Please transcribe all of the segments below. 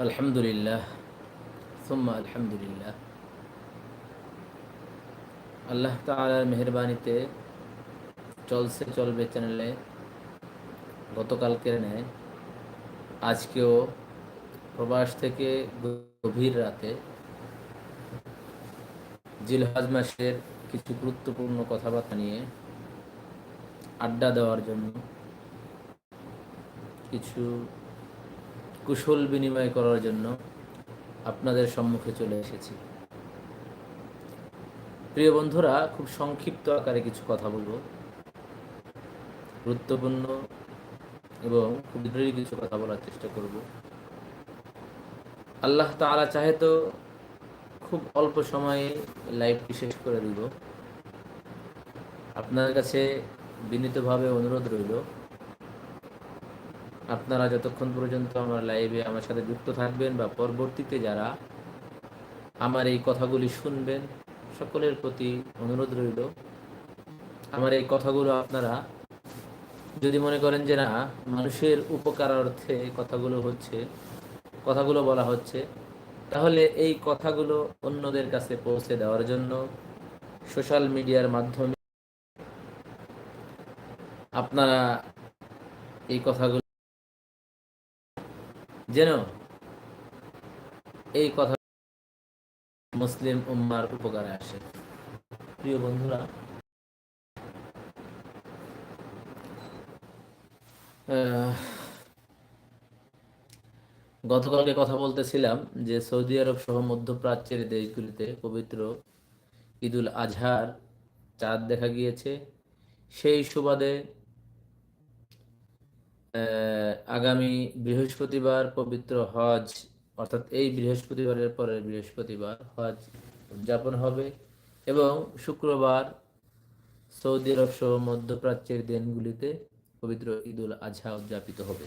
আলহামদুলিল্লাহ, সুম্মা আলহামদুলিল্লাহ। আল্লাহ তালার মেহরবানিতে চলছে, চলবে চ্যানেলে গতকালকের ন্যায়। আজকেও প্রবাস থেকে গভীর রাতে জিলহাজ মাসের কিছু গুরুত্বপূর্ণ কথাবার্তা নিয়ে আড্ডা দেওয়ার জন্য কিছু কুশল বিনিময় করার জন্য আপনাদের সম্মুখে চলে এসেছি। প্রিয় বন্ধুরা, খুব সংক্ষিপ্ত আকারে কিছু কথা বলব। গুরুত্বপূর্ণ এবং খুব জরুরি কিছু কথা বলার চেষ্টা করব। আল্লাহ তাআলা চাহে তো খুব অল্প সময়ে লাইভটি শেষ করে দিব। আপনার কাছে বিনীতভাবে অনুরোধ রইল। আপনারা যতক্ষণ পর্যন্ত আমার লাইভে আমার সাথে যুক্ত থাকবেন বা পরবর্তীতে যারা আমার এই কথাগুলি শুনবেন, সকলের প্রতি অনুরোধ রইল। আমার এই কথাগুলো আপনারা যদি মনে করেন যে না, মানুষের উপকারার্থে কথাগুলো হচ্ছে, কথাগুলো বলা হচ্ছে, তাহলে এই কথাগুলো অন্যদের কাছে পৌঁছে দেওয়ার জন্য সোশ্যাল মিডিয়ার মাধ্যমে আপনারা এই কথাগুলো যেন এই কথা মুসলিম উম্মার উপকারে আসে। প্রিয় বন্ধুরা গতকালকে কথা বলতেছিলাম যে সৌদি আরব সহ মধ্যপ্রাচ্যের দেশগুলিতে পবিত্র ঈদুল আজহার চাঁদ দেখা গিয়েছে। সেই সুবাদে আগামী বৃহস্পতিবার পবিত্র হজ, অর্থাৎ এই বৃহস্পতিবারের পরের বৃহস্পতিবার হজ উদযাপন হবে এবং শুক্রবার সৌদি আরব সহ মধ্যপ্রাচ্যের দিনগুলিতে পবিত্র ঈদুল আজহা উদযাপিত হবে।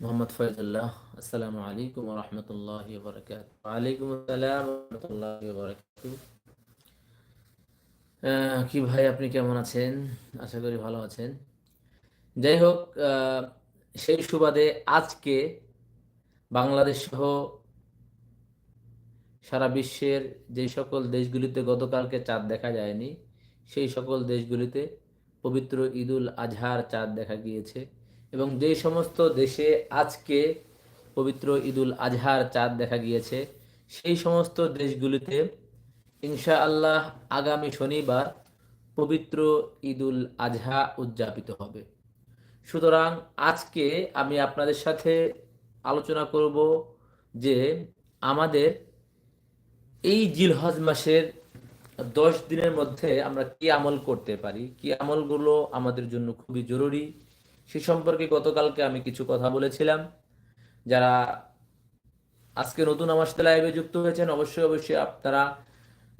মোহাম্মদ ফয়জুল্লাহ, আসসালামু আলাইকুম রহমতুল্লাহ বরকাত ওয়ালাইকুম আসসালাম রহমতুল্লাহ বরকাত কি ভাই, আপনি কেমন আছেন? আশা করি ভালো আছেন। যাই হোক সেই সুবাদে আজকে বাংলাদেশ সহ সারা বিশ্বের যে সকল দেশগুলিতে গতকালকে চাঁদ দেখা যায়নি, সেই সকল দেশগুলিতে পবিত্র ঈদুল আজহার চাঁদ দেখা গিয়েছে এবং যে সমস্ত দেশে আজকে পবিত্র ঈদুল আজহার চাঁদ দেখা গিয়েছে, সেই সমস্ত দেশগুলিতে ইনশা আল্লাহ আগামী শনিবার পবিত্র ঈদুল আজহা উদযাপিত হবে। সুতরাং আজকে আমি আপনাদের সাথে আলোচনা করব যে আমাদের এই জিলহজ মাসের দশ দিনের মধ্যে আমরা কি আমল করতে পারি, কি আমলগুলো আমাদের জন্য খুবই জরুরি, সে সম্পর্কে গতকালকে আমি কিছু কথা বলেছিলাম। যারা আজকে নতুন আমার সাথে লাইভে যুক্ত হয়েছেন, অবশ্যই অবশ্যই আপনারা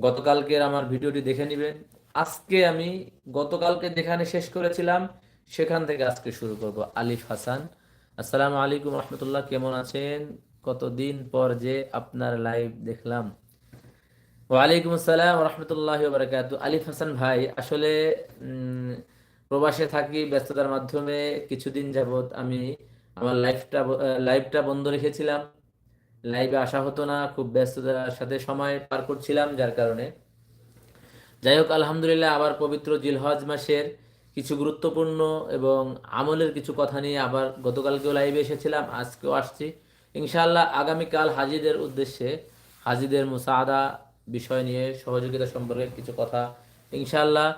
গতকালকের আমার ভিডিওটি দেখে নেবেন আজকে আমি গতকালকে যেখানে শেষ করেছিলাম, সেখান থেকে আজকে শুরু করব আলিফ হাসান। আসসালামু আলাইকুম রহমতুল্লাহ, কেমন আছেন? কতদিন পর যে আপনার লাইভ দেখলাম। ওয়ালাইকুম আসসালাম রহমতুল্লাহ বারাকাতু আলিফ হাসান ভাই, আসলে প্রবাসে থাকি, ব্যস্ততার মাধ্যমে কিছুদিন যাবত আমি আমার লাইফটা, লাইভটা বন্ধ রেখেছিলাম। লাইভে আসা হতো না, খুব ব্যস্ততার সাথে সময় পার করছিলাম যার কারণে। যাই হোক, আলহামদুলিল্লাহ আবার পবিত্র জিলহজ মাসের কিছু গুরুত্বপূর্ণ এবং আমলের কিছু কথা নিয়ে আবার গতকালকেও লাইভে এসেছিলাম, আজকেও আসছি। ইনশাআল্লাহ আগামীকাল হাজিদের উদ্দেশ্যে, হাজিদের মুসাদা বিষয় নিয়ে সহযোগিতা সম্পর্কে কিছু কথা ইনশাআল্লাহ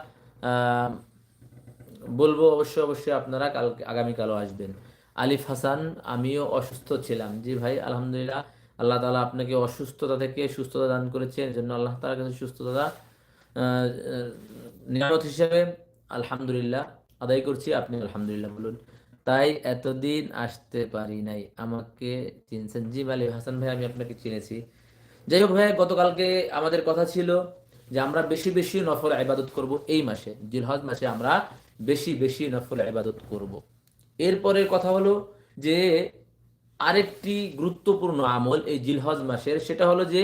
বলব অবশ্যই অবশ্যই আপনারা কালকে, আগামীকালও আসবেন। আলিফ হাসান, আমিও অসুস্থ ছিলাম। জি ভাই, আলহামদুলিল্লাহ। আল্লাহ তাআলা আপনাকে অসুস্থতা থেকে সুস্থতা দান করেছেন। জন্য আল্লাহ তাআলার কাছে সুস্থতা নিয়ামত হিসেবে আলহামদুলিল্লাহ আদায় করছি। আপনি আলহামদুলিল্লাহ বলুন, তাই এতদিন আসতে পারি নাই। আমাকে চিনছেন? জি আলিফ হাসান ভাই, আমি আপনাকে চিনেছি। যাই হোক ভাই, গতকালকে আমাদের কথা ছিল যে আমরা বেশি বেশি নফল ইবাদত করব এই মাসে, জিলহজ মাসে আমরা বেশি বেশি নফল ইবাদত করব। এরপরের কথা হলো যে আরেকটি গুরুত্বপূর্ণ আমল এই জিলহজ মাসের, সেটা হলো যে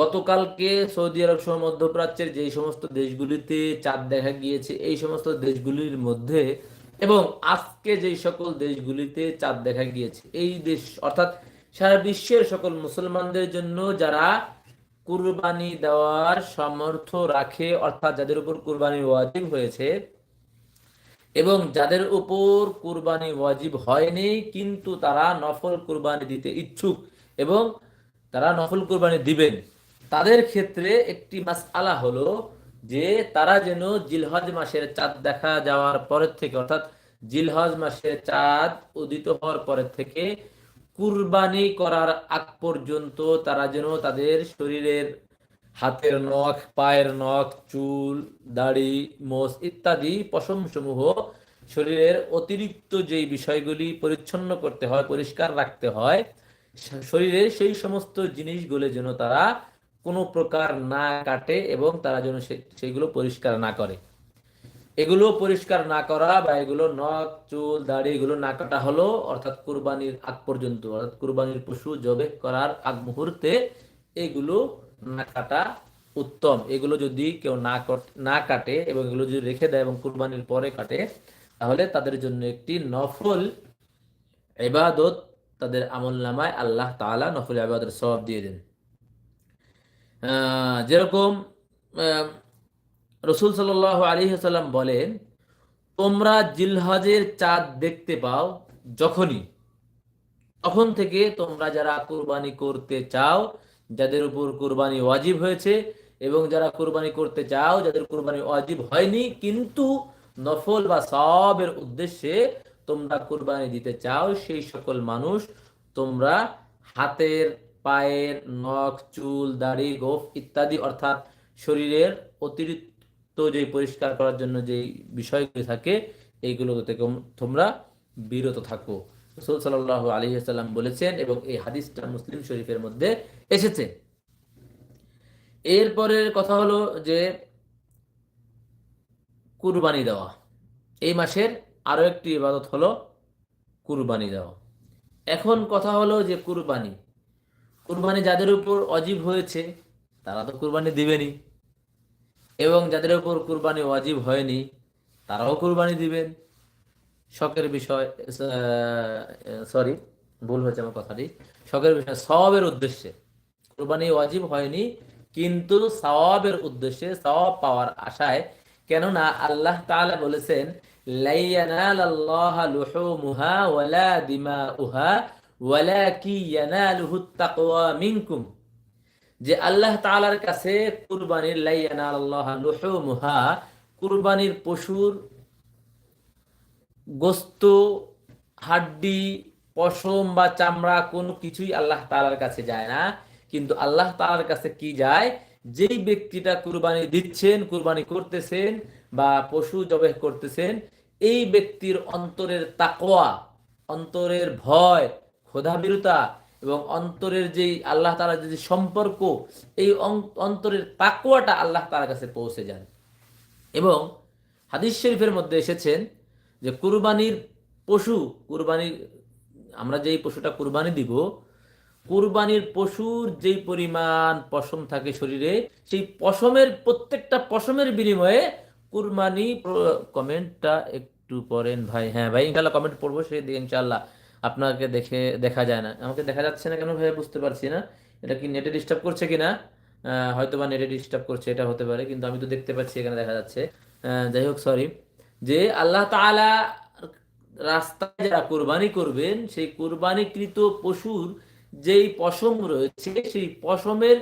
গতকালকে সৌদি আরব সহ মধ্যপ্রাচ্যের যে সমস্ত দেশগুলিতে চাঁদ দেখা গিয়েছে, এই সমস্ত দেশগুলির মধ্যে এবং আজকে যে সকল দেশগুলিতে চাঁদ দেখা গিয়েছে, এই দেশ অর্থাৎ সারা বিশ্বের সকল মুসলমানদের জন্য যারা কুরবানি দেওয়ার সামর্থ্য রাখে, অর্থাৎ যাদের উপর কুরবানি ওয়াজিব হয়েছে এবং যাদের উপর কুরবানি ওয়াজিব হয়নি, কিন্তু তারা নফল কুরবানি দিতে ইচ্ছুক এবং তারা নফল কুরবানি দিবেন। তাদের ক্ষেত্রে একটি মাসআলা হলো যে তারা যেন জিলহজ মাসের চাঁদ দেখা যাওয়ার পরের থেকে, অর্থাৎ জিলহজ মাসের চাঁদ উদিত হওয়ার পরের থেকে কুরবানি করার আগ পর্যন্ত তারা যেন তাদের শরীরের হাতের নখ, পায়ের নখ, চুল, দাড়ি, মোষ ইত্যাদি পশম সমূহ শরীরের অতিরিক্ত যেই বিষয়গুলি পরিচ্ছন্ন করতে হয়, পরিষ্কার রাখতে হয়, শরীরের সেই সমস্ত জিনিসগুলো যেন তারা কোনো প্রকার না কাটে এবং তারা যেন সেইগুলো পরিষ্কার না করে। এগুলো পরিষ্কার না করা বা এগুলো নখ, চুল, দাড়ি এগুলো না কাটা হলো, অর্থাৎ কুরবানির আগ পর্যন্ত, অর্থাৎ কুরবানির পশু জবে করার আগ মুহূর্তে এগুলো না কাটা উত্তম। এগুলো যদি কেউ না কাটে এবং এগুলো যদি রেখে দেয় এবং কুরবানির পরে কাটে, তাহলে তাদের জন্য একটি নফল এবাদত তাদের আমল নামায় আল্লাহ তালা নফল আবাদের সব দিয়ে দেন। যেরকম রসুল সাল আলী সাল্লাম বলেন, তোমরা জিলহজের চাঁদ দেখতে পাও যখনই। তখন থেকে তোমরা যারা কোরবানি করতে চাও যাদের উপর কোরবানি ওয়াজিব হয়েছে এবং যারা কোরবানি করতে চাও, যাদের কোরবানি ওয়াজিব হয়নি, কিন্তু নফল বা সবের উদ্দেশ্যে তোমরা কোরবানি দিতে চাও, সেই সকল মানুষ তোমরা হাতের, পায়ের, নখ, চুল, দাড়ি, গোফ ইত্যাদি অর্থাৎ শরীরের অতিরিক্ত যে পরিষ্কার করার জন্য যে বিষয়গুলি থাকে এইগুলো থেকে তোমরা বিরত থাকো। রসুল সাল্লাহ আলী সাল্লাম বলেছেন এবং এই হাদিসটা মুসলিম শরীফের মধ্যে এসেছে। এরপরের কথা হলো যে কুরবানি দেওয়া। এই মাসের আরও একটি ইবাদত হলো কুরবানি দেওয়া। এখন কথা হলো যে কুরবানি। কুরবানি যাদের উপর অজীব হয়েছে, তারা তো কুরবানি দিবেনি এবং যাদের উপর কুরবানি অজীব হয়নি, তারাও কুরবানি দিবেন। শখের বিষয় সরি ভুল হয়েছে আমার কথাটি। শখের বিষয় সবের উদ্দেশ্যে। কুরবানি অজীব হয়নি, কিন্তু সওয়াবের উদ্দেশ্যে সওয়াব পাওয়ার আশায়। কেননা আল্লাহ বলেছেন যে আল্লাহ তাআলার কাছে কুরবানির লাইয়ানালাল্লাহা লুহুমুহা, কুরবানির পশুর গোস্ত, হাড্ডি, পশম বা চামড়া কোনো কিছুই আল্লাহ তালার কাছে যায় না। কিন্তু আল্লাহ তালার কাছে কি যায়? যেই ব্যক্তিটা কুরবানি দিচ্ছেন, কুরবানি করতেছেন বা পশু জবে করতেছেন, এই ব্যক্তির অন্তরের তাকোয়া অন্তরের ভয় ক্ষোধাবিরতা এবং অন্তরের যেই আল্লাহ তালার যে সম্পর্ক, এই অন্তরের তাকোয়াটা আল্লাহ তালার কাছে পৌঁছে যান। এবং হাদিস শরীফের মধ্যে এসেছেন যে কুরবানির পশু, কুরবানি, আমরা যেই পশুটা কুরবানি দিব, কুরবানির পশুর যেই পরিমাণ পশম থাকে শরীরে, সেই পশমের, প্রত্যেকটা পশমের বিনিময়ে কুরবানি কমেন্টটা একটু পড়েন ভাই। হ্যাঁ ভাই ইনশাল্লাহ কমেন্ট পড়ব সেই দিকে ইনশাল্লাহ আপনাকে দেখে, দেখা যায় না। আমাকে দেখা যাচ্ছে না কেন ভাই, বুঝতে পারছি না। এটা কি নেটে ডিস্টার্ব করছে কিনা? হয়তো বা নেটে ডিস্টার্ব করছে, এটা হতে পারে, কিন্তু আমি তো দেখতে পাচ্ছি, এখানে দেখা যাচ্ছে। যাই হোক সরি যে আল্লাহ তালা রাস্তায় যারা কোরবানি করবেন, সেই কোরবানিকৃত পশুর যেই পশম রয়েছে, সেই পশমের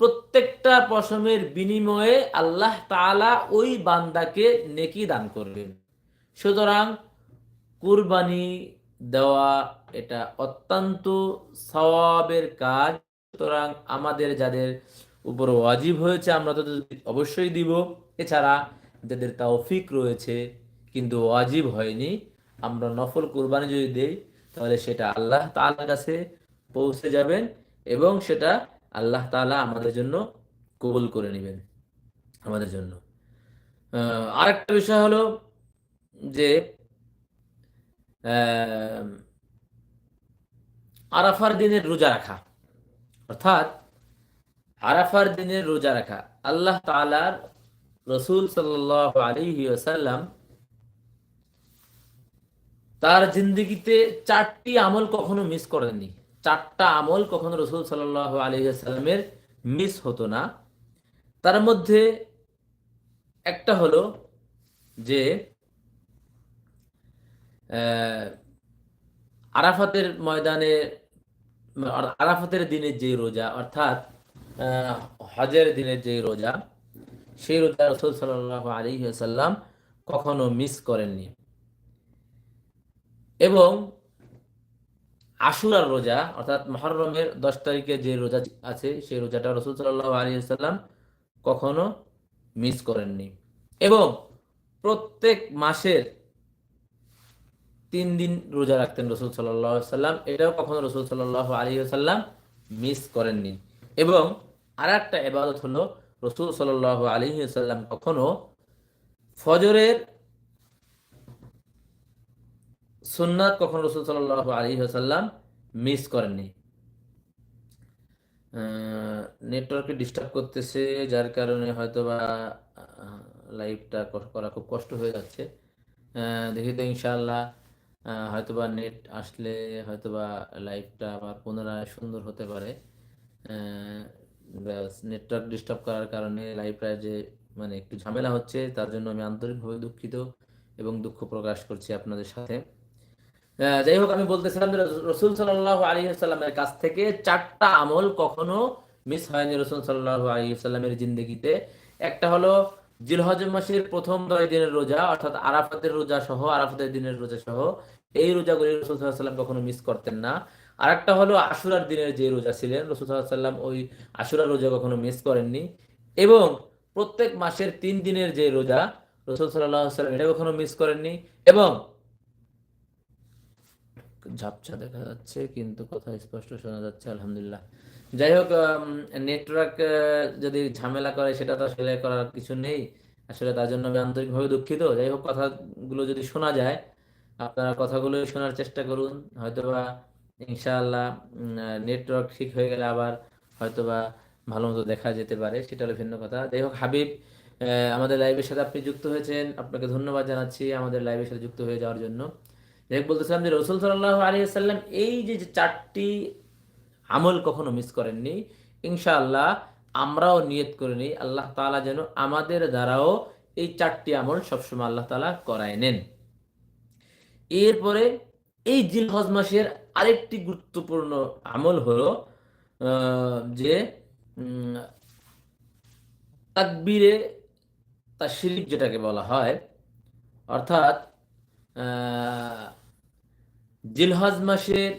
প্রত্যেকটা পশমের বিনিময়ে আল্লাহ তালা ওই বান্দাকে নেকি দান করবেন। সুতরাং কুরবানি দেওয়া এটা অত্যন্ত সওয়াবের কাজ। সুতরাং আমাদের যাদের উপর ওয়াজিব হয়েছে, আমরা তো অবশ্যই দিব। এছাড়া যাদের তাওফিক রয়েছে, কিন্তু ওয়াজিব হয়নি, আমরা নফল কোরবানি যদি দেই, তাহলে সেটা আল্লাহ তালার কাছে পৌঁছে যাবেন এবং সেটা আল্লাহ তাআলা আমাদের জন্য কবুল করে নেবেন, আমাদের জন্য। আরেকটা বিষয় হলো যে আরাফার দিনের রোজা রাখা, অর্থাৎ আরাফার দিনের রোজা রাখা, আল্লাহ তালার রসুল সাল্লাহ আলী আসাল্লাম তার জিন্দগিতে চারটি আমল কখনো মিস করেননি। চারটা আমল কখনো রসুল সাল্লাহ আলহিহাস্লামের মিস হতো না। তার মধ্যে একটা হলো যে আরাফাতের ময়দানে, আরাফাতের দিনের যে রোজা, অর্থাৎ হজের দিনের যে রোজা সেই রোজা রসুল সাল্লাহ সাল্লাম কখনো মিস করেননি। এবং আশুরার রোজা, অর্থাৎ মহরমের দশ তারিখে যে রোজা আছে, সেই রোজাটা রসুল সাল্লাহ আলী সাল্লাম কখনো মিস করেননি। এবং প্রত্যেক মাসের তিন দিন রোজা রাখতেন রসুল সাল্লাহ সাল্লাম এটাও কখনো রসুল সাল্লাহ আলী সাল্লাম মিস করেননি। এবং আর একটা এবাদত হলো রসুল সাল্লাহ আলী সাল্লাম কখনো ফজরের সুন্নাত কখনো রসুল সাল্লাহ আলী সাল্লাম মিস করেননি। নেটওয়ার্কে ডিস্টার্ব করতেছে, যার কারণে হয়তো বা লাইভটা করা খুব কষ্ট হয়ে যাচ্ছে। দেখি তো ইনশাল্লাহ হয়তোবা নেট আসলে হয়তোবা লাইভটা আবার পুনরায় সুন্দর হতে পারে। নেটওয়ার্ক ডিস্টার্ব করার কারণে লাইভটা যে মানে একটু ঝামেলা হচ্ছে, তার জন্য আমি আন্তরিকভাবে দুঃখিত এবং দুঃখ প্রকাশ করছি আপনাদের সাথে। যাই হোক, আমি বলতেছিলাম রসুল সাল্লাহ আলী সাল্লামের কাছ থেকে চারটা আমল কখনো মিস হয়নি রসুল সাল্লাহ আলী সাল্লামের জিন্দগিতে। একটা হলো জিলহজ মাসের প্রথম দশ দিনের রোজা, অর্থাৎ আরাফাতের রোজা সহ, আরাফাতের দিনের রোজা সহ, এই রোজাগুলি রসুল সাল্লাহ সাল্লাম কখনো মিস করতেন না। আর একটা হলো আশুরার দিনের যে রোজা ছিলেন রসুল ওই আশুরার রোজা কখনো মিস করেননি। এবং প্রত্যেক মাসের তিন দিনের যে রোজা রসুল সাল্লাম এটা কখনো মিস করেননি। এবং ঝাপসা দেখা যাচ্ছে, কিন্তু কথা স্পষ্ট শোনা যাচ্ছে, আলহামদুলিল্লাহ। যাই হোক নেটওয়ার্ক যদি ঝামেলা করে, সেটা তো আসলে করার কিছু নেই। আসলে তার জন্য আমি আন্তরিকভাবে দুঃখিত। যাই হোক, কথাগুলো যদি শোনা যায়, আপনারা কথাগুলো শোনার চেষ্টা করুন। হয়তোবা ইনশাআল্লাহ নেটওয়ার্ক ঠিক হয়ে গেলে আবার হয়তো বা ভালো মতো দেখা যেতে পারে, সেটা হলো ভিন্ন কথা। যাই হোক, হাবিব আমাদের লাইভের সাথে আপনি যুক্ত হয়েছেন। আপনাকে ধন্যবাদ জানাচ্ছি আমাদের লাইভের সাথে যুক্ত হয়ে যাওয়ার জন্য। যাই হোক, বলতেছিলাম যে রসুল সাল্লাহ আলী সাল্লাম এই যে চারটি আমল কখনো মিস করেননি, ইনশাআল্লাহ আমরাও নিয়ত করে নিই, আল্লাহ তাআলা যেন আমাদের দ্বারাও এই চারটি আমল সবসময় আল্লাহ তালা করায় নেন। এরপরে এই জিলহজ মাসের আরেকটি গুরুত্বপূর্ণ আমল হলো যে তাকবীরে তাশরিক যেটাকে বলা হয়, অর্থাৎ জিলহজ মাসের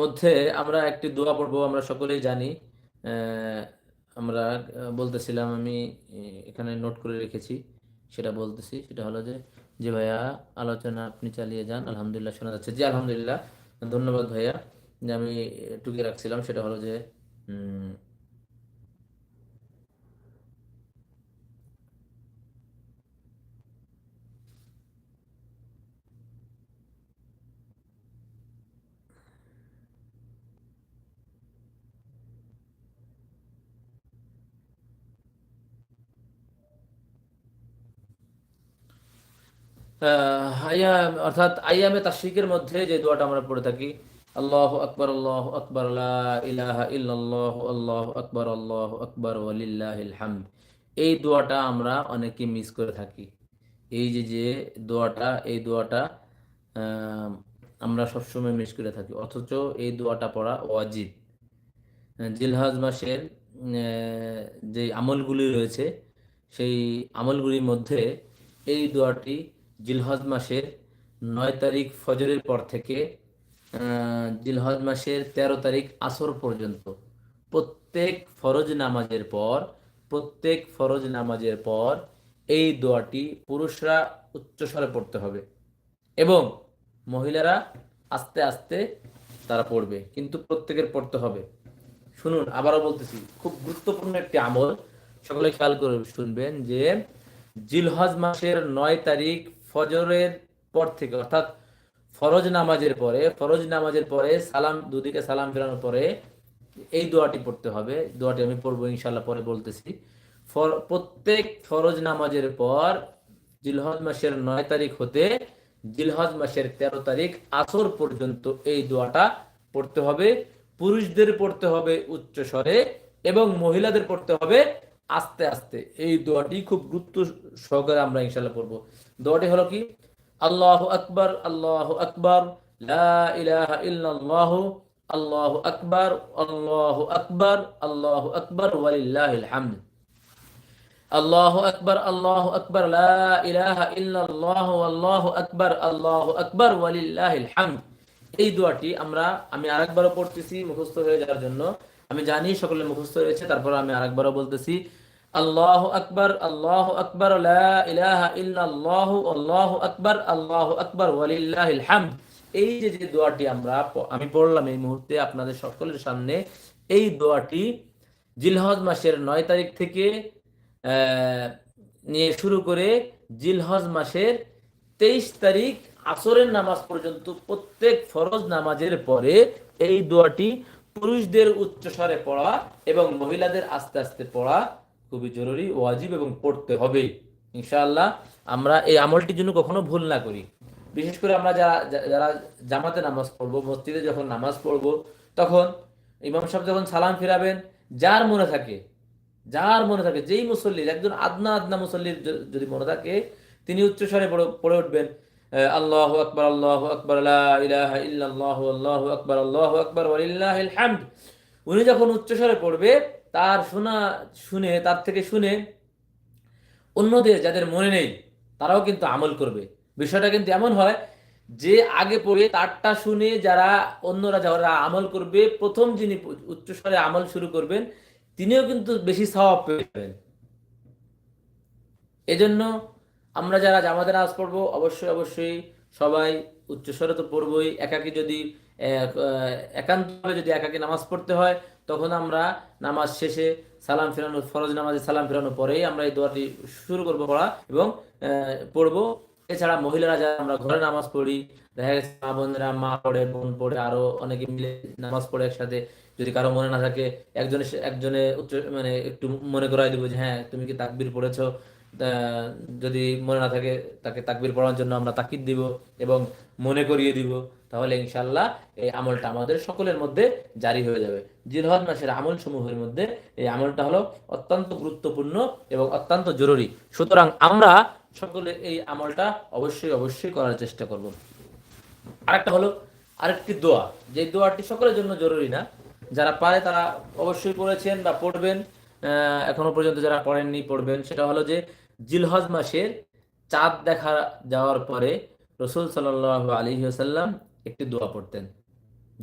মধ্যে আমরা একটি দোয়া পড়ব, আমরা সকলেই জানি আমরা বলতেছিলাম আমি এখানে নোট করে রেখেছি। সেটা বলতেছি, সেটা হলো যে যে ভাইয়া আলোচনা আপনি চালিয়ে যান, আলহামদুলিল্লাহ শোনা যাচ্ছে। জি, আলহামদুলিল্লাহ। ধন্যবাদ ভাইয়া। যে আমি টুকে রাখছিলাম, সেটা হলো যে আইয়াম অর্থাৎ আইয়ামে তাশরিকের মধ্যে যে দোয়াটা আমরা পড়ে থাকি, আল্লাহু আকবার আল্লাহু আকবার ইলাহা ইল্লাল্লাহ, আল্লাহু আকবার আল্লাহু আকবার, ওয়ালিল্লাহিল হামদ। এই দোয়াটা আমরা অনেকে মিস করে থাকি। এই যে যে দোয়াটা, এই দোয়াটা আমরা সবসময় মিস করে থাকি। অথচ এই দোয়াটা পড়া ওয়াজিব। জিলহজ মাসের যে আমলগুলি রয়েছে, সেই আমলগুলির মধ্যে এই দোয়াটি জিলহজ মাসের নয় তারিখ ফজরের পর থেকে জিলহজ মাসের তেরো তারিখ আসর পর্যন্ত। প্রত্যেক ফরজ নামাজের পর, প্রত্যেক ফরজ নামাজের পর এই দোয়াটি পুরুষরা উচ্চস্বরে পড়তে হবে এবং মহিলারা আস্তে আস্তে তারা পড়বে, কিন্তু প্রত্যেকের পড়তে হবে। শুনুন, আবারও বলতেছি, খুব গুরুত্বপূর্ণ একটি আমল। সকলে খেয়াল করে শুনবেন যে জিলহজ মাসের নয় তারিখ ফজরের পর থেকে, অর্থাৎ ফরজ নামাজের পরে, ফরজ নামাজের পরে সালাম, দুদিকে সালাম ফেরানোর পরে এই দোয়াটি পড়তে হবে। দোয়াটি আমি পড়ব ইনশাল্লাহ পরে বলতেছি। প্রত্যেক ফরজ নামাজের পর জিলহজ মাসের নয় তারিখ হতে জিলহজ মাসের তেরো তারিখ আসর পর্যন্ত এই দোয়াটা পড়তে হবে। পুরুষদের পড়তে হবে উচ্চ স্বরে এবং মহিলাদের পড়তে হবে আস্তে আস্তে। এই দোয়াটি খুব গুরুত্ব সহকারে আমরা ইনশাল্লাহ পড়ব। দোয়াটি হলো কি? আল্লাহ আকবর, আল্লাহ আকবার ইল্লাল্লাহ, আল্লাহ আকবার আল্লাহ আকবার আল্লাহ আকবার, ওয়ালিল্লাহিল হামদ। আল্লাহ আকবার আল্লাহ আকবার ইল্লাল্লাহ, আল্লাহ আকবার আল্লাহ আকবার, ওয়ালিল্লাহিল হামদ। এই দোয়াটি আমরা, আমি আরেকবারও পড়তেছি মুখস্থ হয়ে যাওয়ার জন্য। আমি জানি সকলে মুখস্থ হয়েছে তারপর আমি আরেকবারও বলতেছি। আল্লাহ আকবর আল্লাহ আকবর ইল্লাল্লাহ, আল্লাহ আকবর, আল্লাহ আকবার, ওয়ালিল্লাহিল এই যে যে দোয়াটি আমরা আমি পড়লাম এই মুহূর্তে আপনাদের সকলের সামনে, এই দোয়াটি জিলহজ মাসের নয় তারিখ থেকে নিয়ে শুরু করে জিলহজ মাসের তেইশ তারিখ আসরের নামাজ পর্যন্ত প্রত্যেক ফরজ নামাজের পরে এই দোয়াটি পুরুষদের উচ্চস্বরে পড়া এবং মহিলাদের আস্তে আস্তে পড়া খুবই জরুরি, ওয়াজিব এবং পড়তে হবে ইনশাআল্লাহ আমরা এই আমলটির জন্য কখনো ভুল না করি। বিশেষ করে আমরা যারা যারা জামাতে নামাজ পড়ব, মসজিদে যখন নামাজ পড়ব, তখন ইমাম সাহেব যখন সালাম ফিরাবেন, যার মনে থাকে, যার মনে থাকে, যেই মুসল্লির, একজন আদনা আদনা মুসল্লির যদি মনে থাকে, তিনি উচ্চস্বরে পড়ে- উঠবেন আল্লাহু আকবার আল্লাহু আকবার, লা ইলাহা ইল্লাল্লাহু, আল্লাহু আকবার আল্লাহু আকবার, ওয়ালিল্লাহিল হামদ। উনি যখন উচ্চস্বরে পড়বে তার শোনা, শুনে, তার থেকে শুনে অন্যদের যাদের মনে নেই, তারাও কিন্তু আমল করবে। বিষয়টা কিন্তু এমন হয় যে আগে পড়ে তারটা শুনে যারা অন্যরা যারা আমল করবে, প্রথম যিনি উচ্চস্বরে আমল শুরু করবেন, তিনিও কিন্তু বেশি সওয়াব পেবেন এজন্য আমরা যারা জামাতে নামাজ পড়ব, অবশ্যই অবশ্যই সবাই উচ্চস্বরে তো পড়বই। একাকি যদি একান্তভাবে যদি একাকি নামাজ পড়তে হয় তখন আমরা নামাজ শেষে সালাম ফেরানো ফরজ নামাজে সালাম ফেরানোর পরেই আমরা এই দোয়াটি শুরু করব পড়া এবং পড়ব। এছাড়া মহিলারা যারা আমরা ঘরে নামাজ পড়ি, দেখা গেছে মা বোনেরা, মা পড়ে, বোন পড়ে, আরও অনেকে মিলে নামাজ পড়ে একসাথে। যদি কারও মনে না থাকে, একজনে একজনে উচ্চ মানে একটু মনে করাই দিব যে হ্যাঁ তুমি কি তাকবির পড়েছো? যদি মনে না থাকে, তাকে তাকবির পড়ার জন্য আমরা তাকিদ দিব এবং মনে করিয়ে দিব। তাহলে ইনশাল্লাহ এই আমলটা আমাদের সকলের মধ্যে জারি হয়ে যাবে। জিলহজ মাসের আমল সমূহের মধ্যে এই আমলটা হলো অত্যন্ত গুরুত্বপূর্ণ এবং অত্যন্ত জরুরি। সুতরাং আমরা সকলে এই আমলটা অবশ্যই অবশ্যই করার চেষ্টা করব। আরেকটা হলো আরেকটি দোয়া। যে দোয়াটি সকলের জন্য জরুরি না, যারা পারে তারা অবশ্যই পড়েছেন বা পড়বেন এখনও পর্যন্ত যারা পড়েননি পড়বেন। সেটা হলো যে জিলহজ মাসের চাঁদ দেখা যাওয়ার পরে রসুল সাল্লাহ আলী সাল্লাম একটি দোয়া পড়তেন।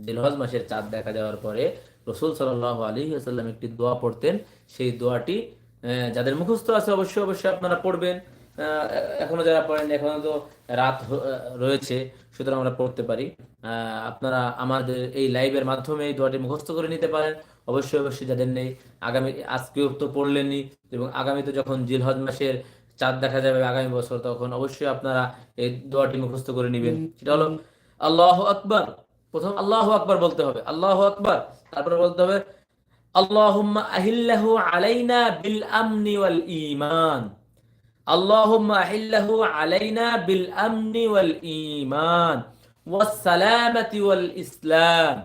জিলহজ মাসের চাঁদ দেখা যাওয়ার পরে রসুল সাল্লাহ আলী সাল্লাম একটি দোয়া পড়তেন। সেই দোয়াটি যাদের মুখস্থ আছে অবশ্যই অবশ্যই আপনারা পড়বেন। এখনও যারা পড়েন এখনও তো রাত রয়েছে, সুতরাং আমরা পড়তে পারি। আপনারা আমাদের এই লাইভের মাধ্যমে এই দোয়াটি মুখস্থ করে নিতে পারেন। অবশ্যই অবশ্যই যাদের নেই, আগামী, আজকেও তো পড়লেনই এবং আগামীতে যখন জিলহজ মাসের চাঁদ দেখা যাবে আগামী বছর, তখন অবশ্যই আপনারা এই দোয়াটি মুখস্থ করে নেবেন। সেটা হলো আল্লাহ আকবার প্রথম আল্লাহ আকবার বলতে হবে আল্লাহ আকবার তারপরে বলতে হবে আল্লাহুম্মা আহিল্লাহু আলাইনা বিল আমনি ওয়াল ঈমান আল্লাহুম্মা আহিল্লাহু আলাইনা বিল আমনি ওয়াল ঈমান ওয়াস সালামাতি ওয়াল ইসলাম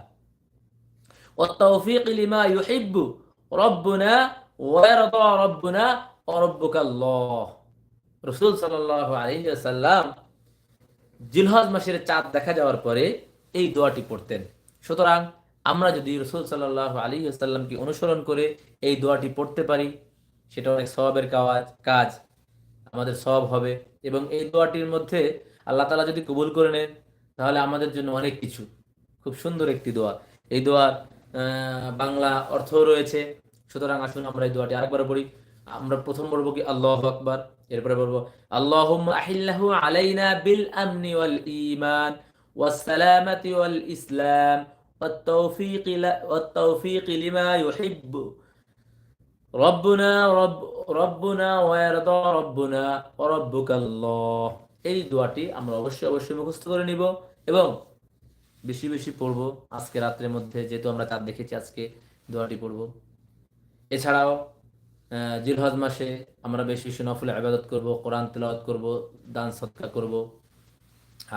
والتوفيق لما يحب ربنا ويرضى ربنا وربك الله রসুল সাল্লাহ আলী সাল্লাম জিলহজ মাসের চাঁদ দেখা যাওয়ার পরে এই দোয়াটি পড়তেন। সুতরাং আমরা যদি রসুল সাল্লাহ আলী সাল্লামকে অনুসরণ করে এই দোয়াটি পড়তে পারি, সেটা অনেক সবাবের কাজ কাজ, আমাদের সব হবে এবং এই দোয়াটির মধ্যে আল্লাহ তালা যদি কবুল করে নেন, তাহলে আমাদের জন্য অনেক কিছু। খুব সুন্দর একটি দোয়া। এই দোয়ার বাংলা অর্থও রয়েছে। সুতরাং আসুন আমরা এই দোয়াটি আরেকবার পড়ি। আমরা প্রথম বলবো কি আল্লাহ আকবার এরপরে বলবো আল্লাহুম্মা আহিল্লাহু আলাইনা বিল আমনি ওয়াল ঈমান ওয়াস সালামাতি ওয়াল ইসলাম والتوفيق ل- والتوفيق لما يحب ربنا رب ربنا ويرضى ربنا وربك الله এই দোয়াটি আমরা অবশ্যই অবশ্যই মুখস্থ করে নিব এবং বেশি বেশি পড়বো আজকে রাত্রের মধ্যে যেহেতু আমরা চাঁদ দেখেছি আজকে দোয়াটি পড়ব এছাড়াও জিলহজ মাসে আমরা বেশি বেশি নফল আবাদত করব, কোরআন তেলাওয়াত করব, দান সৎকার করব।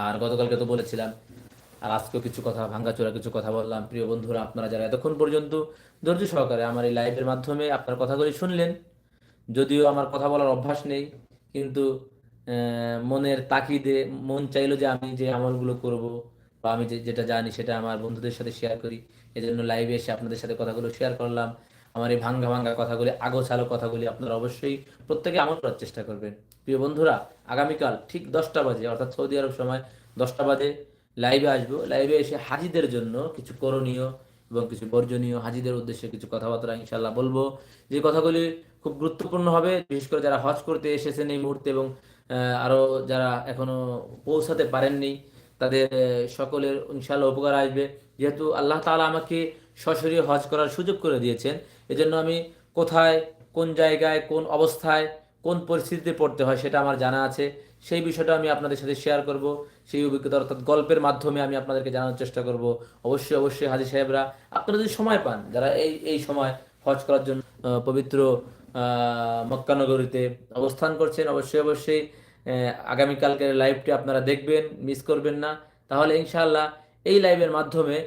আর গতকালকে তো বলেছিলাম, আর আজকেও কিছু কথা, ভাঙ্গাচোরা কিছু কথা বললাম। প্রিয় বন্ধুরা, আপনারা যারা এতক্ষণ পর্যন্ত ধৈর্য সহকারে আমার এই লাইভের মাধ্যমে আপনার কথাগুলি শুনলেন, যদিও আমার কথা বলার অভ্যাস নেই, কিন্তু মনের তাকিদে মন চাইলো যে আমি যে আমলগুলো করব, বা আমি যেটা জানি সেটা আমার বন্ধুদের সাথে শেয়ার করি। এজন্য লাইভে এসে আপনাদের সাথে কথাগুলো শেয়ার করলাম। আমার এই ভাঙ্গা ভাঙ্গা কথাগুলি, আগোছালো কথাগুলি আপনারা অবশ্যই প্রত্যেকে আমল করার চেষ্টা করবেন। প্রিয় বন্ধুরা, আগামীকাল ঠিক দশটা বাজে, অর্থাৎ সৌদি আরব সময় দশটা বাজে লাইভে আসব। লাইভে এসে হাজিদের জন্য কিছু করণীয় এবং কিছু বর্জনীয় হাজিদের উদ্দেশ্যে কিছু কথাবার্তা ইনশাল্লাহ বলব। যে কথাগুলি খুব গুরুত্বপূর্ণ হবে, বিশেষ করে যারা হজ করতে এসেছেন এই মুহূর্তে এবং আরও যারা এখনও পৌঁছাতে পারেননি, তাদের সকলের ইনশাল্লাহ উপকার আসবে। যেহেতু আল্লাহ তালা আমাকে সশরীরে হজ করার সুযোগ করে দিয়েছেন এজন্য আমি কোথায়, কোন জায়গায়, কোন অবস্থায়, কোন পরিস্থিতিতে পড়তে হয় সেটা আমার জানা আছে। সেই বিষয়টা আমি আপনাদের সাথে শেয়ার করব। সেই অভিজ্ঞতা অর্থাৎ গল্পের মাধ্যমে আমি আপনাদেরকে জানানোর চেষ্টা করব। অবশ্যই অবশ্যই হাজি সাহেবরা, আপনারা যদি সময় পান, যারা এই এই সময় হজ করার জন্য পবিত্র মক্কানগরীতে অবস্থান করছেন, অবশ্যই অবশ্যই আগামীকালকের লাইভটি আপনারা দেখবেন মিস করবেন না। তাহলে ইনশাআল্লাহ এই লাইভের মাধ্যমে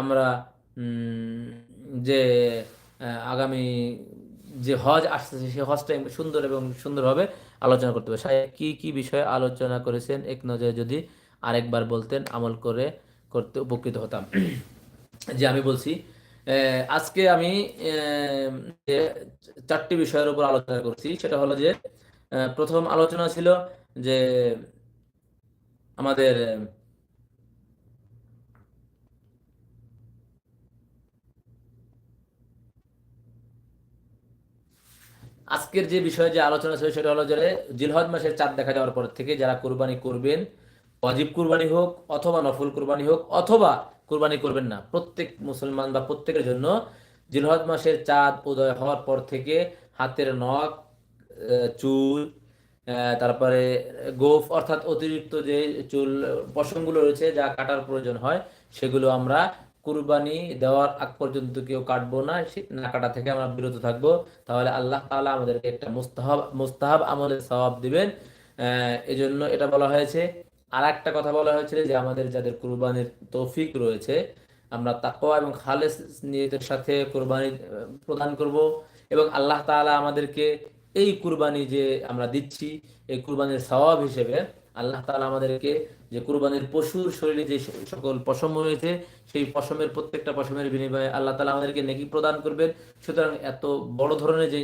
আমরা যে আগামী যে হজ আসতেছে, সেই হজটা সুন্দর এবং সুন্দর সুন্দরভাবে আলোচনা করতে হবে। সাহেব কি কি বিষয়ে আলোচনা করেছেন? এক নজরে যদি আরেকবার বলতেন, আমল করে করতে উপকৃত হতাম। যে আমি বলছি আজকে আমি চারটি বিষয়ের উপর আলোচনা করছি, সেটা হলো যে প্রথম আলোচনা ছিল যে আমাদের আজকের যে বিষয়ে যে আলোচনা ছিল সেটা হলো যে জিলহজ মাসের চাঁদ দেখা যাওয়ার পর থেকে যারা কোরবানি করবেন অজীব কুরবানি হোক অথবা নফল কুরবানি হোক, অথবা কুরবানি করবেন না, প্রত্যেক মুসলমান বা প্রত্যেকের জন্য জিলহজ মাসের চাঁদ উদয় হওয়ার পর থেকে হাতের নখ চুল তারপরে গোফ অর্থাৎ অতিরিক্ত যে চুল, পশমগুলো রয়েছে যা কাটার প্রয়োজন হয়, সেগুলো আমরা কুরবানি দেওয়ার আগ পর্যন্ত কেউ কাটবো না না কাটা থেকে আমরা বিরত থাকব। তাহলে আল্লাহ তাআলা আমাদেরকে একটা মুস্তাহাব মুস্তাহাব আমলের সওয়াব দিবেন। এই জন্য এটা বলা হয়েছে। আর একটা কথা বলা হয়েছিল যে আমাদের যাদের কুরবানির তৌফিক রয়েছে, আমরা তাকওয়া এবং খালেস নিয়তের সাথে কুরবানি প্রদান করব। এবং আল্লাহ তাআলা আমাদেরকে এই কুরবানি যে আমরা দিচ্ছি, এই কুরবানির সওয়াব হিসেবে আল্লাহ তালা আমাদেরকে যে কুরবানির পশুর শরীরে যে সকল পশম রয়েছে, সেই পশমের প্রত্যেকটা পশমের বিনিময়ে আল্লাহ তালা আমাদেরকে নেকি প্রদান করবেন। সুতরাং এত বড় ধরনের যে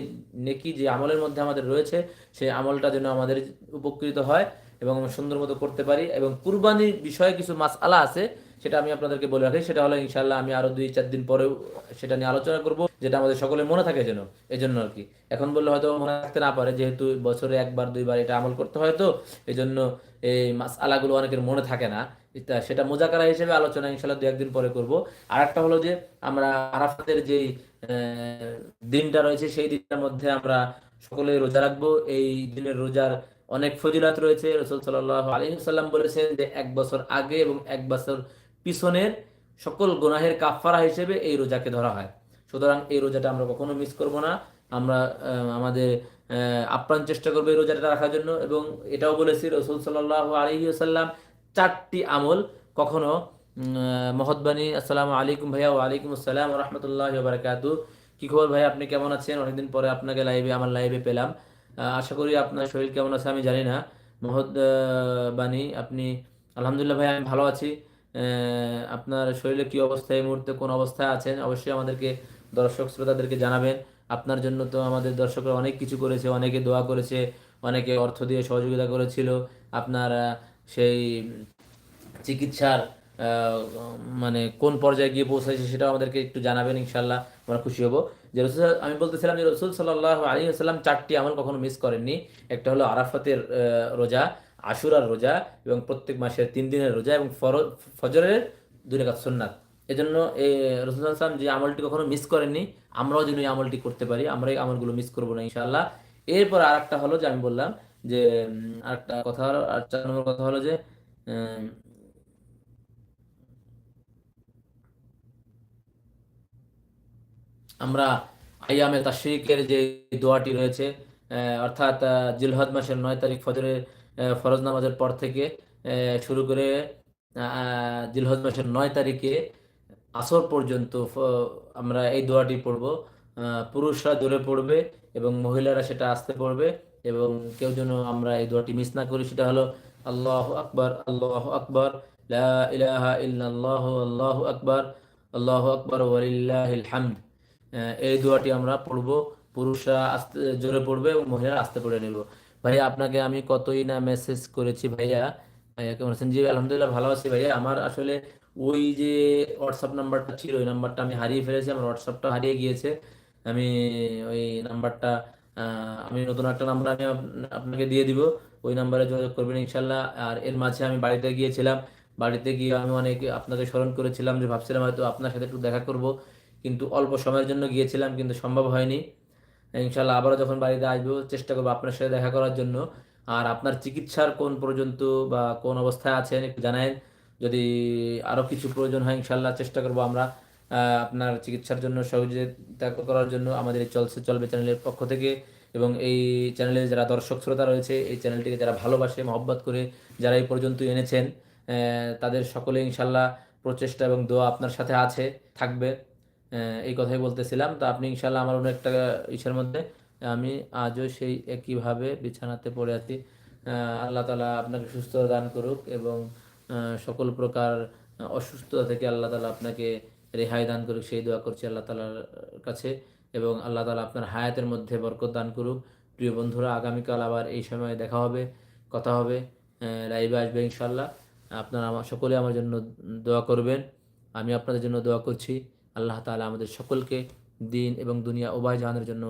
নেকি, যে আমলের মধ্যে আমাদের রয়েছে, সেই আমলটা যেন আমাদের উপকৃত হয় এবং আমরা সুন্দর মতো করতে পারি। এবং কুরবানির বিষয়ে কিছু মাস আলা আছে সেটা আমি আপনাদেরকে বলে রাখি। সেটা হলো ইনশাল্লাহ আমি আরও দুই, চার দিন পরেও সেটা নিয়ে আলোচনা করব, যেটা আমাদের সকলের মনে থাকে যেন এই জন্য আর কি। এখন বললে হয়তো মনে রাখতে না পারে, যেহেতু বছরে একবার, দুইবার এটা আমল করতে হয় তো এই জন্য এই মাস আলাগুলো অনেকের মনে থাকে না। সেটা মোজাকারা হিসেবে আলোচনা ইনশাল্লাহ দু একদিন পরে করব। আর একটা হলো যে, আমরা আরাফাতের যে দিনটা রয়েছে, সেই দিনটার মধ্যে আমরা সকলে রোজা রাখব। এই দিনের রোজার অনেক ফজিলাত রয়েছে। রসুল সাল্লাহ আলী সাল্লাম বলেছেন যে, এক বছর আগে এবং এক বছর পিছনের সকল গোনাহের কাফারা হিসেবে এই রোজাকে ধরা হয়। সুতরাং এই রোজাটা আমরা কখনো মিস করব না। আমরা আমাদের আপ্রাণ চেষ্টা করব এই রোজাটা রাখার জন্য এবং এটাও বলেছি রসুল সাল্লাহ আলহিউসাল্লাম চারটি আমল কখনো মহৎবানী আসসালামু আলাইকুম ভাইয়া ওয়ালাইকুম আসসালাম রহমতুল্লাহ বারকাতু। কি খবর ভাই আপনি কেমন আছেন? অনেকদিন পরে আপনাকে লাইভে আমার লাইভে পেলাম। আশা করি আপনার শরীর কেমন আছে আমি জানি না। মহৎ বাণী, আপনি, আলহামদুলিল্লাহ ভাই আমি ভালো আছি। আপনার শরীরে কি অবস্থায় এই মুহূর্তে কোন অবস্থায় আছেন, অবশ্যই আমাদেরকে দর্শক শ্রোতাদেরকে জানাবেন। আপনার জন্য তো আমাদের দর্শকরা অনেক কিছু করেছে, অনেকে দোয়া করেছে, অনেকে অর্থ দিয়ে সহযোগিতা করেছিল। আপনার সেই চিকিৎসার মানে কোন পর্যায়ে গিয়ে পৌঁছাইছে সেটাও আমাদেরকে একটু জানাবেন ইনশাল্লাহ আমরা খুশি হব। যে রসুল আমি বলতেছিলাম যে রসুল সাল্লাহ আলী আসসালাম চারটি আমল কখনো মিস করেননি। একটা হলো আরাফাতের রোজা আশুরার রোজা এবং প্রত্যেক মাসের তিন দিনের রোজা এবং ফজরের দুই রেখা সুন্নাত। এজন্য রসুল আসলাম যে আমলটি কখনো মিস করেননি, আমরাও যেন এই আমলটি করতে পারি, আমরা এই আমলগুলো মিস করব না ইনশাল্লাহ এরপর আর একটা হলো যে আমি বললাম যে আরেকটা কথা হলো, আর চার নম্বর কথা হলো যে আমরা আইয়ামে তাশরিকের যে দোয়াটি রয়েছে অর্থাৎ জিলহদ মাসের নয় তারিখ ফজরের ফরজ নামাজের পর থেকে শুরু করে আহ, জিলহদ মাসের নয় তারিখে আসর পর্যন্ত আমরা এই দোয়াটি পড়ব। পুরুষরা জোরে পড়বে এবং মহিলারা সেটা আস্তে পড়বে এবং কেউ যেন আমরা এই দোয়াটি মিস না করি সেটা হলো আল্লাহ আকবর আল্লাহ আকবর ইলাহা ইল্লাল্লাহু আল্লাহু আকবার আল্লাহু আকবার ওয়ালিল্লাহিল হামদ। এই দোয়াটি আমরা পড়ব। পুরুষরা আস্তে জোরে পড়বে এবং মহিলারা আস্তে পড়ে নেব। ভাইয়া, আপনাকে আমি কতই না মেসেজ করেছি ভাইয়া। ভাইয়া, কেমন আছেন? জি, আলহামদুলিল্লাহ ভালো আছি ভাইয়া। আমার আসলে ওই যে হোয়াটসঅ্যাপ নাম্বারটা ছিল, ওই নাম্বারটা আমি হারিয়ে ফেলেছি। আমার হোয়াটসঅ্যাপটা হারিয়ে গিয়েছে। আমি ওই নাম্বারটা আমি নতুন একটা নাম্বার আমি আপনাকে দিয়ে দিব। ওই নাম্বারে যোগাযোগ করবেন ইনশাল্লাহ। আর এর মাঝে আমি বাড়িতে গিয়েছিলাম। বাড়িতে গিয়ে আমি অনেক আপনাকে স্মরণ করেছিলাম যে, ভাবছিলাম হয়তো আপনার সাথে একটু দেখা করব। কিন্তু অল্প সময়ের জন্য গিয়েছিলাম, কিন্তু সম্ভব হয়নি। ইনশাল্লাহ আবারও যখন বাড়িতে আসব, চেষ্টা করব আপনার সাথে দেখা করার জন্য। আর আপনার চিকিৎসার কোন পর্যন্ত বা কোন অবস্থায় আছেন একটু জানায়েন। যদি আরও কিছু প্রয়োজন হয় ইনশাল্লাহ চেষ্টা করব আমরা আপনার চিকিৎসার জন্য সহযোগিতা করার জন্য আমাদের চলছে চলবে চ্যানেলের পক্ষ থেকে। এবং এই চ্যানেলে যারা দর্শক শ্রোতা রয়েছে, এই চ্যানেলটিকে যারা ভালোবাসে, মহব্বত করে যারা এই পর্যন্ত এনেছেন তাদের সকলে ইনশাল্লাহ প্রচেষ্টা এবং দোয়া আপনার সাথে আছে, থাকবে। এই কথাই বলতেছিলাম। তো আপনি ইনশাল্লাহ আমার অন্য একটা ইসের মধ্যে, আমি আজও সেই একইভাবে বিছানাতে পড়ে আছি। আল্লাহ তালা আপনাকে সুস্থতা দান করুক এবং সকল প্রকার অসুস্থতা থেকে আল্লাহ তালা আপনাকে রেহাই দান করুক। সেই দোয়া করছি আল্লাহ তালার কাছে এবং আল্লাহ তালা আপনার হায়াতের মধ্যে বরকত দান করুক। প্রিয় বন্ধুরা, আগামীকাল আবার এই সময় দেখা হবে, কথা হবে লাইভে আসবে ইনশাল্লাহ আপনারা আমার, সকলে আমার জন্য দোয়া করবেন। আমি আপনাদের জন্য দোয়া করছি। আল্লাহ তালা আমাদের সকলকে দিন এবং দুনিয়া উভয় জাহানের জন্য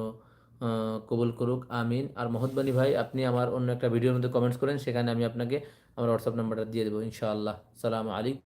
কবুল করুক, আমিন। আর মহৎবানী ভাই, আপনি আমার অন্য একটা ভিডিওর মধ্যে কমেন্টস করেন, সেখানে আমি আপনাকে আমার হোয়াটসঅ্যাপ নাম্বারটা দিয়ে দেবো, ইনশাআল্লাহ। সালাম আলাইকুম।